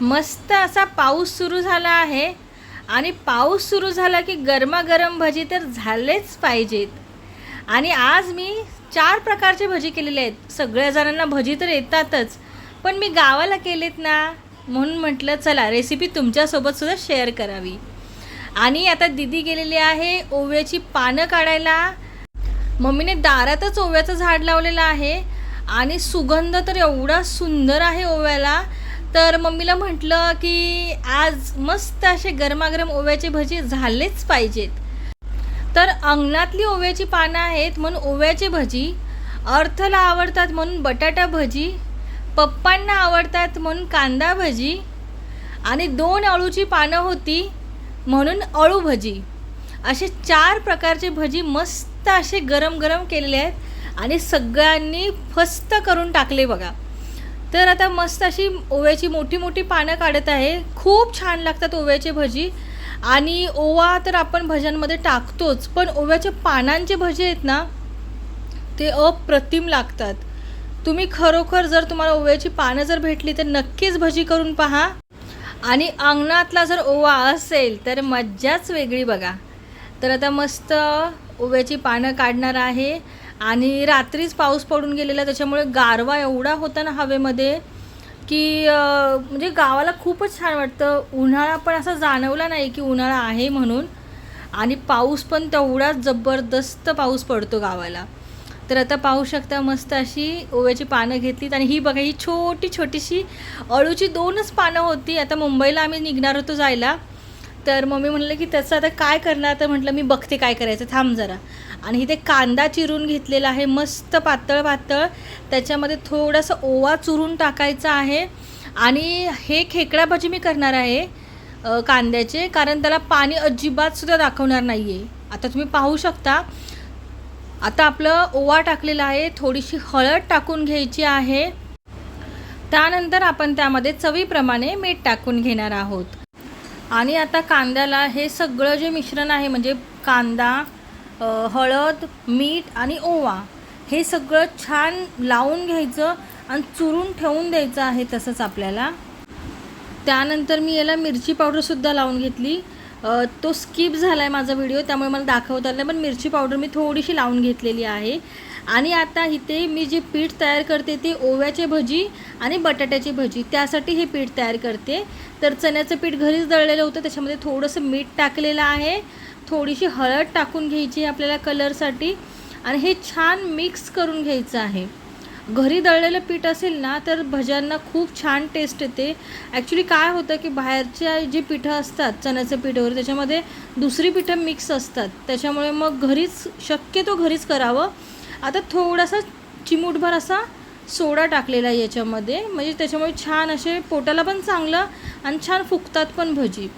मस्त असा पाऊस सुरू झाला आहे. आणि पाऊस सुरू झाला की गरमागरम भजी तर झालेच पाहिजेत. आणि आज मी चार प्रकारचे भजी केलेले आहेत. सगळ्या जणांना भजी तर येतातच. पण मी गावाला केलेत ना म्हणून म्हटलं चला रेसिपी तुमच्यासोबत सुद्धा शेअर करावी. आणि आता दिदी गेलेली आहे ओव्याची पानं काढायला. मम्मीने दारातच ओव्याचं झाड लावलेलं आहे. आणि सुगंध तर एवढा सुंदर आहे ओव्याला. तर मम्मीला म्हटलं की आज मस्त असे गरमागरम ओव्याचे भजी झालेच पाहिजेत. तर अंगणातली ओव्याची पानं आहेत म्हणून ओव्याची भजी अर्थला आवडतात म्हणून बटाटा भजी पप्पांना आवडतात म्हणून कांदा भजी आणि दोन अळूची पानं होती म्हणून अळू भजी. असे चार प्रकारचे भजी मस्त असे गरम गरम केलेले आहेत आणि सगळ्यांनी फस्त करून टाकले बघा. तर आता मस्त अशी ओव्याची मोठी मोठी पानं काढत आहे. खूप छान लागतात ओव्याचे भजी. आणि ओवा तर आपण भज्यांमध्ये टाकतोच पण ओव्याच्या पानांचे भजे आहेत ना ते अप्रतिम लागतात. तुम्ही खरोखर जर तुम्हाला ओव्याची पानं जर भेटली तर नक्कीच भजी करून पहा. आणि अंगणातला जर ओवा असेल तर मज्जाच वेगळी बघा. तर आता मस्त ओव्याची पानं काढणार आहे. आणि रात्रीच पाऊस पडून गेलेला त्याच्यामुळे गारवा एवढा होता ना हवेमध्ये की म्हणजे गावाला खूपच छान वाटतं. उन्हाळा पण असा जाणवला नाही की उन्हाळा आहे म्हणून. आणि पाऊस पण तेवढाच जबरदस्त पाऊस पडतो गावाला. तर आता पाहू शकता मस्त अशी ओव्याची पानं घेतलीत आणि ही बघा ही छोटी छोटीशी अळूची दोनच पानं होती. आता मुंबईला आम्ही निघणार होतो जायला. तर मम्मी म्हणलं की त्याचं आता काय करणार? तर म्हटलं मी बघते काय करायचं थांब जरा. आणि इथे कांदा चिरून घेतलेला आहे मस्त पातळ पातळ. त्याच्यामध्ये थोडंसं ओवा चुरून टाकायचा आहे. आणि हे खेकडा भाजी मी करणार आहे कांद्याचे कारण त्याला पाणी अजिबातसुद्धा दाखवणार नाही आहे आता तुम्ही पाहू शकता. आता आपलं ओवा टाकलेला आहे थोडीशी हळद टाकून घ्यायची आहे. त्यानंतर आपण त्यामध्ये चवीप्रमाणे मीठ टाकून घेणार आहोत. आणि आता कांद्याला हे सगळं जे मिश्रण आहे म्हणजे कांदा हळद मीठ आणि ओवा हे सगळं छान लावून घ्यायचं आणि चुरून ठेवून द्यायचं आहे तसंच आपल्याला. त्यानंतर मी याला मिरची पावडरसुद्धा लावून घेतली. तो स्किप झाला आहे माझा व्हिडिओ त्यामुळे मला दाखवता आलं नाही पण मिरची पावडर मी थोडीशी लावून घेतलेली आहे. आणि आता इथे मी जे पीठ तयार करते ते ओव्याचे भजी आणि बटाट्याची भजी त्यासाठी हे पीठ तयार करते. तर चण्याचं पीठ घरीच दळलेलं होतं त्याच्यामध्ये थोडंसं मीठ टाकलेलं आहे. थोडीशी हळद टाकून घ्यायची आपल्याला कलरसाठी. आणि हे छान मिक्स करून घ्यायचं आहे. घरी दळलेलं पीठ असेल ना तर भज्यांना खूप छान टेस्ट येते. ॲक्च्युली काय होतं की बाहेरच्या जी पिठं असतात चण्याचं पीठ वगैरे त्याच्यामध्ये दुसरी पिठं मिक्स असतात. त्याच्यामुळे मग घरीच शक्यतो घरीच करावं. आता थोडासा चिमूटभर असा सोडा टाकलेला आहे याच्यामध्ये. म्हणजे त्याच्यामुळे छान असे पोटाला पण चांगलं आणि छान फुकतात पण भजी.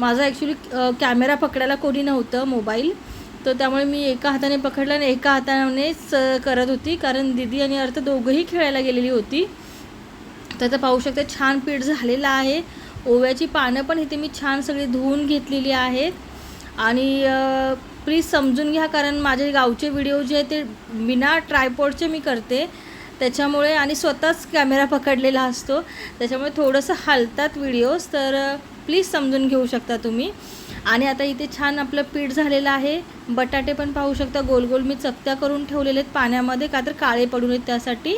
माझा ॲक्च्युली कॅमेरा पकडायला कोणी नव्हतं मोबाईल तर त्यामुळे मी एका हाताने पकडलं आणि एका हातानेच करत होती. कारण दिदी आणि अर्थ दोघंही खेळायला गेलेली होती. तर आता पाहू शकता छान पीठ झालेलं आहे. ओव्याची पानं पण इथे मी छान सगळी धुवून घेतलेली आहेत. आणि प्लीज समजून घ्या कारण माझे गावचे व्हिडिओ जे आहेत ते बिना ट्रायपॉडचे मी करते. त्याच्यामुळे आणि स्वतःच कॅमेरा पकडलेला असतो. त्याच्यामुळे थोडंसं हलतात व्हिडिओज तर प्लीज समजून घेऊ शकता तुम्ही. आणि आता इथे छान आपलं पीठ झालेलं आहे. बटाटे पण पाहू शकता. गोल गोल मी चकत्या करून ठेवलेले आहेत पाण्यामध्ये का तर काळे पडू नयेत त्यासाठी.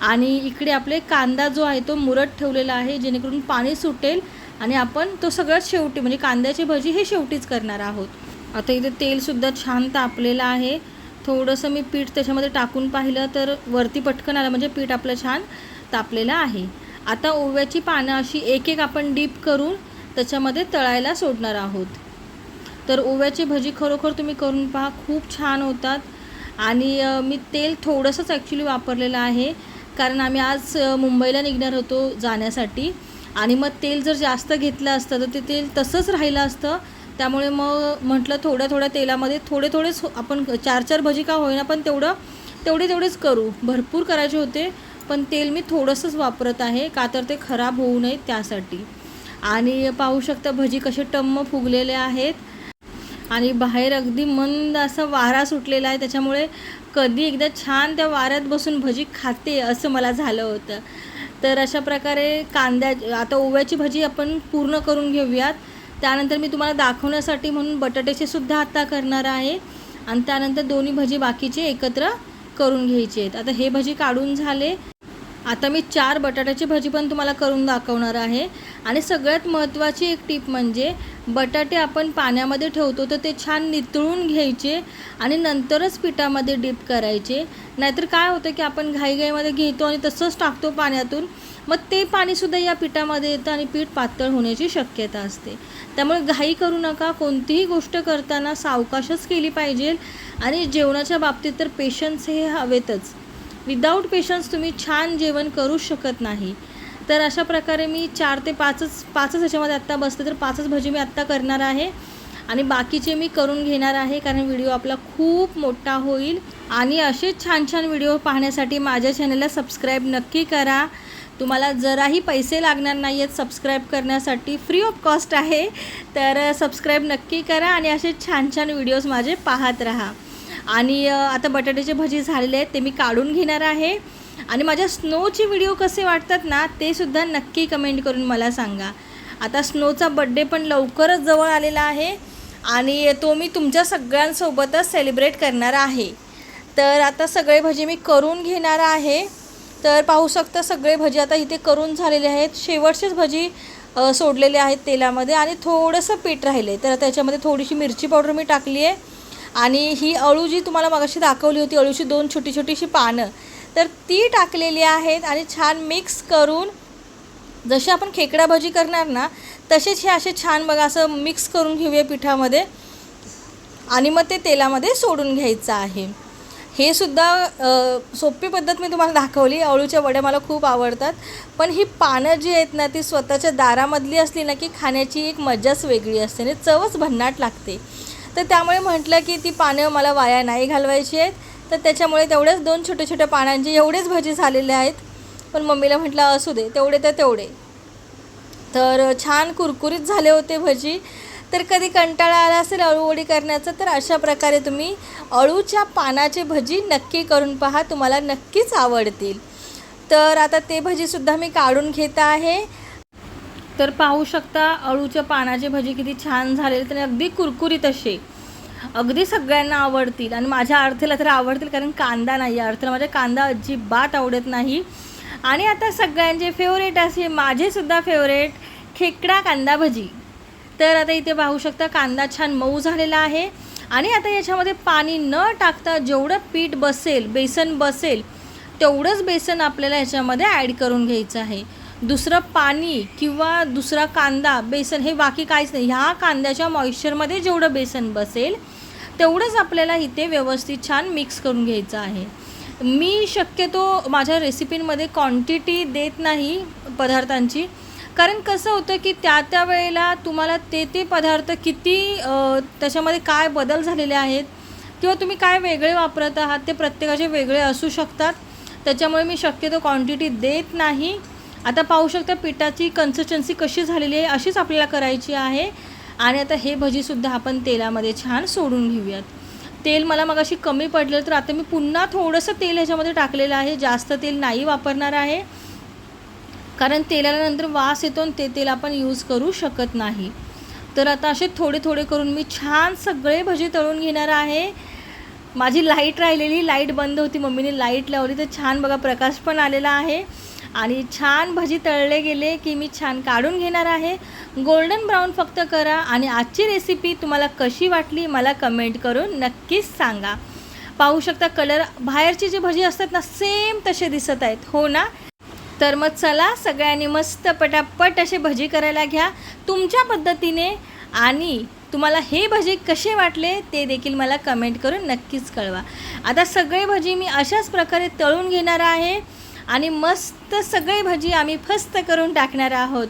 आणि इकडे आपले कांदा जो आहे तो मुरत ठेवलेला आहे जेणेकरून पाणी सुटेल आणि आपण तो सगळ्यात शेवटी म्हणजे कांद्याची भजी हे शेवटीच करणार आहोत. आता इथे तेलसुद्धा छान तापलेलं आहे. थोडंसं मी पीठ त्याच्यामध्ये टाकून पाहिलं तर वरती पटकन आलं म्हणजे पीठ आपलं छान तापलेलं आहे. आता ओव्याची पानं अशी एक एक आपण डीप करून त्याच्यामध्ये तळायला सोडणार आहोत. तर ओव्याची भजी खरोखर तुम्ही करून पहा खूप छान होतात. आणि मी तेल थोडंसंच ॲक्च्युली वापरलेलं आहे. कारण आम्ही आज मुंबईला निघणार होतो जाण्यासाठी. आणि मग तेल जर जास्त घेतलं असतं तर ते तेल तसंच राहिलं असतं. त्यामुळे मग म्हटलं थोड्या थोड्या तेलामध्ये थोडे थोडेच आपण चार चार भजी का होईना पण तेवढं तेवढे तेवढेच करू. भरपूर करायचे होते पण तेल मी थोडंसंच वापरत आहे का तर ते खराब होऊ नये त्यासाठी. आणि पाहू शकता भजी कसे टम्म फुगलेले आहेत. आणि बाहेर अगदी मंद असा वारा सुटलेला आहे त्याच्यामुळे कधी एकदा छान त्या वाऱ्यात बसून भजी खाते असं मला झालं होतं. तर अशा प्रकारे कांद्या आता ओव्याची भजी आपण पूर्ण करून घेऊयात. त्यानंतर मी तुम्हाला दाखवण्यासाठी म्हणून बटाट्याची सुद्धा आत्ता करणार आहे. आणि त्यानंतर दोन्ही भजी बाकीचे एकत्र करून घ्यायचे आहेत. आता हे भजी काढून झाले. आता मी चार बटाट्याची भजी पण तुम्हाला करून दाखवणार आहे. आणि सगळ्यात महत्त्वाची एक टीप म्हणजे बटाटे आपण पाण्यामध्ये ठेवतो तर ते छान नितळून घ्यायचे आणि नंतरच पिठामध्ये डिप करायचे. नाहीतर काय होतं की आपण घाईघाईमध्ये घेतो आणि तसंच टाकतो पाण्यातून. मग ते पाणीसुद्धा या पिठामध्ये येतं आणि पीठ पातळ होण्याची शक्यता असते. त्यामुळे घाई करू नका. कोणतीही गोष्ट करताना सावकाशच केली पाहिजे. आणि जेवणाच्या बाबतीत तर पेशन्स हे हवेतच. विदाऊट पेशन्स तुम्ही छान जेवण करू शकत नाही. तर अशा प्रकारे मी चार ते पाचच पाचच ह्याच्यामध्ये आत्ता बसते तर पाचच भजी मी आत्ता करणार आहे. आणि बाकीचे मी करून घेणार आहे कारण व्हिडिओ आपला खूप मोठा होईल. आणि असेच छान छान व्हिडिओ पाहण्यासाठी माझ्या चॅनलला सबस्क्राईब नक्की करा. तुम्हाला जराही पैसे लागणार नाही आहेत सबस्क्राईब करण्यासाठी. फ्री ऑफ कॉस्ट आहे. तर सबस्क्राईब नक्की करा आणि असे छान छान व्हिडिओज माझे पाहत राहा. आणि आता बटाट्याचे भजी झालेले आहेत ते मी काढून घेणार आहे. आणि माझ्या स्नोचे व्हिडिओ कसे वाटतात ना ते सुद्धा नक्की कमेंट करून मला सांगा. आता स्नोचा बड्डे पण लवकरच जवळ आलेला आहे आणि तो मी तुमच्या सगळ्यांसोबतच सेलिब्रेट करणार आहे. तर आता सगळे भजी मी करून घेणार आहे. तर पाहू शकता सगळे भजी आता इथे करून झालेले आहेत. शेवटचेच भजी सोडलेले आहेत तेलामध्ये आणि थोडंसं पीठ राहिले तर त्याच्यामध्ये थोडीशी मिरची पावडर मी टाकली आहे आणि ही अळू जी तुम्हाला मगाशी दाखवली होती अळूची दोन छोटी छोटीशी पानं तर ती टाकलेली आहेत आणि छान मिक्स करून जशी आपण खेकडा भजी करणार ना तसेच हे असे छान बघा असं मिक्स करून घेऊया पिठामध्ये आणि मग ते तेलामध्ये सोडून घ्यायचं आहे. हे सुद्धा सोपी पद्धत मी तुम्हाला दाखवली अळूच्या वड्या मला खूप आवडतात पण ही पानं जी आहेत ना ती स्वतःच्या दारामधली असली ना की खाण्याची एक मजाच वेगळी असते आणि चवच भन्नाट लागते. तर त्यामुळे म्हटलं की ती पानं मला वाया नाही घालवायची आहेत. तर त्याच्यामुळे तेवढ्याच दोन छोट्या छोट्या पानांचे एवढेच भजी झालेले आहेत. पण मम्मीला म्हटलं असू दे तेवढे तर तेवढे. तर छान कुरकुरीत झाले होते भजी. तर कधी कंटाळा आला असेल अळूवडी करण्याचा तर अशा प्रकारे तुम्ही अळूच्या पानाचे भजी नक्की करून पहा तुम्हाला नक्कीच आवडतील. तर आता ते भजीसुद्धा मी काढून घेत आहे. तर पाहू शकता अळूच्या पानाचे भजी किती छान झालेले तर अगदी कुरकुरीत असे अगदी सगळ्यांना आवडतील आणि माझ्या अर्थेला तर आवडतील कारण कांदा नाही अर्थेला माझ्या कांदा अजिबात आवडत नाही. आणि आता सगळ्यांचे फेवरेट असे माझेसुद्धा फेवरेट खेकडा कांदा भजी. तर आता इथे पाहू शकता कांदा छान मऊ झालेला आहे. आणि आता याच्यामध्ये पाणी न टाकता जेवढं पीठ बसेल बेसन बसेल तेवढंच बेसन आपल्याला ह्याच्यामध्ये ॲड करून घ्यायचं आहे. दुसरं पाणी किंवा दुसरा कांदा बेसन हे बाकी काहीच नाही. ह्या कांद्याच्या मॉइश्चरमध्ये जेवढं बेसन बसेल तेवढंच आपल्याला इथे व्यवस्थित छान मिक्स करून घ्यायचं आहे. मी शक्यतो माझ्या रेसिपींमध्ये क्वांटिटी देत नाही पदार्थांची. कारण कसं होतं की त्या त्या वेळेला तुम्हाला ते ते पदार्थ किती त्याच्यामध्ये काय बदल झालेले आहेत किंवा तुम्ही काय वेगळे वापरत आहात ते प्रत्येकाचे वेगळे असू शकतात. त्याच्यामुळे मी शक्यतो क्वांटिटी देत नाही. आता पाहू शकता पिठाची कन्सिस्टन्सी कशी झालेली आहे अशीच आपल्याला करायची आहे. आणि आता हे भजीसुद्धा आपण तेलामध्ये छान सोडून घेऊयात. तेल मला मग अशी कमी पडलं तर आता मी पुन्हा थोडंसं तेल ह्याच्यामध्ये टाकलेलं आहे. जास्त तेल नाही वापरणार आहे. कारण तेलाला नंतर वास येतो आणि ते तेल आपण यूज करू शकत नाही. तर आता असे थोडे थोडे करून मी छान सगळे भजी तळून घेणार आहे. माझी लाइट राहिलेली लाइट बंद होती मम्मीने लाइट लावली तर छान बघा प्रकाश पण आलेला आहे. आणि छान भजी तळले गेले की मी छान काढून घेणार आहे. गोल्डन ब्राऊन फक्त करा आणि आजची रेसिपी तुम्हाला कशी वाटली मला कमेंट करून नक्कीच सांगा. पाहू शकता कलर बाहेरची जी भजी असतात ना सेम तसे दिसत आहेत. हो ना? तर मग चला सगळ्यांनी मस्त पटापट असे भजी करायला घ्या. तुमच्या पद्धतीने आणि तुम्हाला हे भजी कसे वाटले ते देखील मला कमेंट करून नक्कीच कळवा. आता सगळे भजी मी अशाच प्रकारे तळून घेणार आहे. आणि मस्त सगळी भजी आम्ही फस्त करून टाकणार आहोत.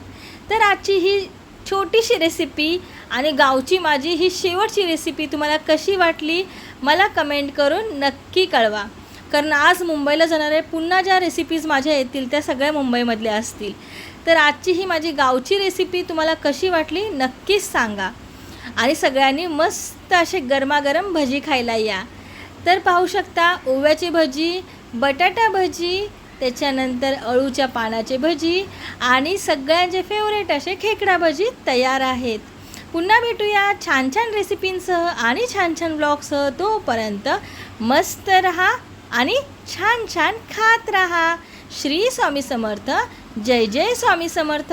तर आजची ही छोटीशी रेसिपी आणि गावची माझी ही शेवटची रेसिपी तुम्हाला कशी वाटली मला कमेंट करून नक्की कळवा. कारण आज मुंबईला जाणार आहे पुन्हा ज्या रेसिपीज माझ्या येतील त्या सगळ्या मुंबईमधल्या असतील. तर आजची ही माझी गावची रेसिपी तुम्हाला कशी वाटली नक्कीच सांगा. आणि सगळ्यांनी मस्त असे गरमागरम भजी खायला या. तर पाहू शकता ओव्याची भजी बटाटा भजी त्याच्यानंतर अळूच्या पानाचे भजी आणि सगळ्यांचे फेवरेट असे खेकडा भजी तयार आहेत. पुन्हा भेटूया छान छान रेसिपींसह आणि छान छान ब्लॉगसह तोपर्यंत मस्त रहा आणि छान छान खात रहा. श्री स्वामी समर्थ. जय जय स्वामी समर्थ.